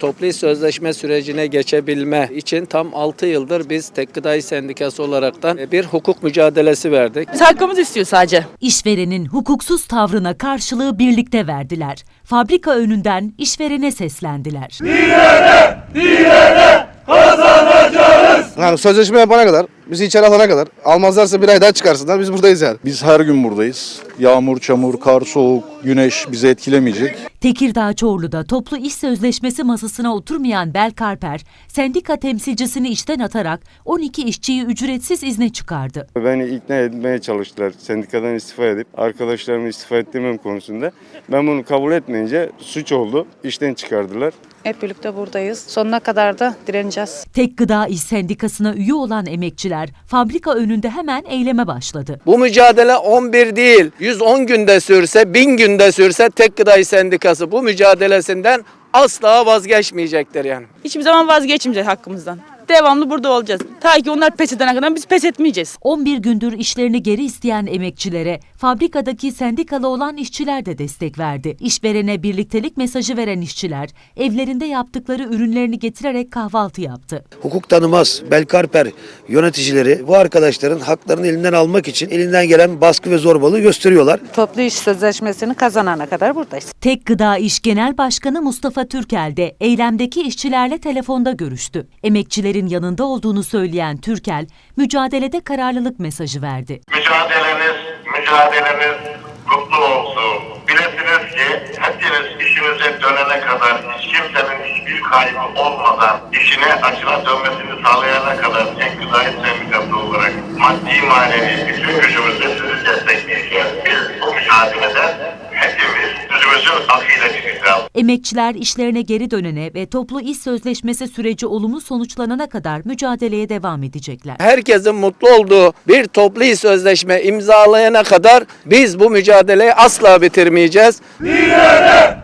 Toplu iş sözleşme sürecine geçebilme için tam 6 yıldır biz Tek Gıdai Sendikası olaraktan bir hukuk mücadelesi verdik. Biz hakkımızı istiyor sadece. İşverenin hukuksuz tavrına karşılığı birlikte verdiler. Fabrika önünden işverene seslendiler. Yani sözleşme yapana kadar, bizi içeri alana kadar, almazlarsa bir ay daha çıkarsınlar, biz buradayız yani. Biz her gün buradayız. Yağmur, çamur, kar, soğuk, güneş bizi etkilemeyecek. Tekirdağ Çorlu'da toplu iş sözleşmesi masasına oturmayan Belkarper, sendika temsilcisini işten atarak 12 işçiyi ücretsiz izne çıkardı. Beni ikna etmeye çalıştılar sendikadan istifa edip arkadaşlarımı istifa ettirmem konusunda. Ben bunu kabul etmeyince suç oldu. İşten çıkardılar. Hep birlikte buradayız. Sonuna kadar da direneceğiz. Tek Gıda İş Sendikası'na üye olan emekçiler fabrika önünde hemen eyleme başladı. Bu mücadele 11 değil, 110 günde sürse, 1000 günde sürse Tek Gıdai Sendikası bu mücadelesinden asla vazgeçmeyecektir yani. Hiçbir zaman vazgeçmeyeceğiz hakkımızdan. Devamlı burada olacağız. Ta ki onlar pes edene kadar biz pes etmeyeceğiz. 11 gündür işlerini geri isteyen emekçilere fabrikadaki sendikalı olan işçiler de destek verdi. İşverene birliktelik mesajı veren işçiler evlerinde yaptıkları ürünlerini getirerek kahvaltı yaptı. hukuk tanımaz Belkarper yöneticileri bu arkadaşların haklarını elinden almak için elinden gelen baskı ve zorbalığı gösteriyorlar. Toplu iş sözleşmesini kazanana kadar buradayız. Tek Gıda İş Genel Başkanı Mustafa Türkel de eylemdeki işçilerle telefonda görüştü. Emekçilerin yanında olduğunu söyleyen Türkel, mücadelede kararlılık mesajı verdi. Mücadeleniz, mücadeleniz kutlu olsun. Bilesiniz ki hepiniz işinize dönene kadar hiç kimsenin hiçbir kaybı olmadan işine açına dönmesini sağlayana kadar en güzel sendikası Emekçiler işlerine geri dönene ve toplu iş sözleşmesi süreci olumlu sonuçlanana kadar mücadeleye devam edecekler. Herkesin mutlu olduğu bir toplu iş sözleşme imzalayana kadar biz bu mücadeleyi asla bitirmeyeceğiz. Kazanacağız.